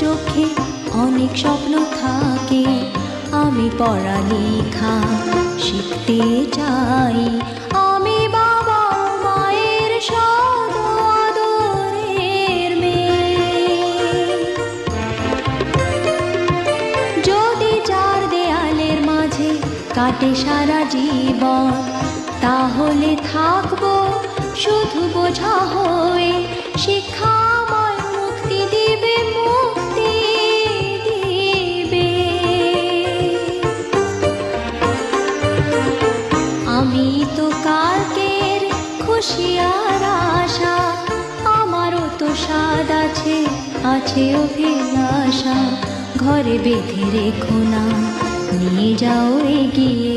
চোখে অনেক স্বপ্ন থাকে। আমি পড়ালেখা শিখতে চাই। আমি বাবা মায়ের সদরের যদি চার দেয়ালের মাঝে কাটে সারা জীবন, তাহলে থাকব শুধু বোঝা হয়ে শিক্ষা তো কালকের খুশিয়ার আশা, আমারও তো স্বাদ আছে আছে অভিলাষা। ঘরে বেঁধে রেখো না, নিয়ে যাও এগিয়ে।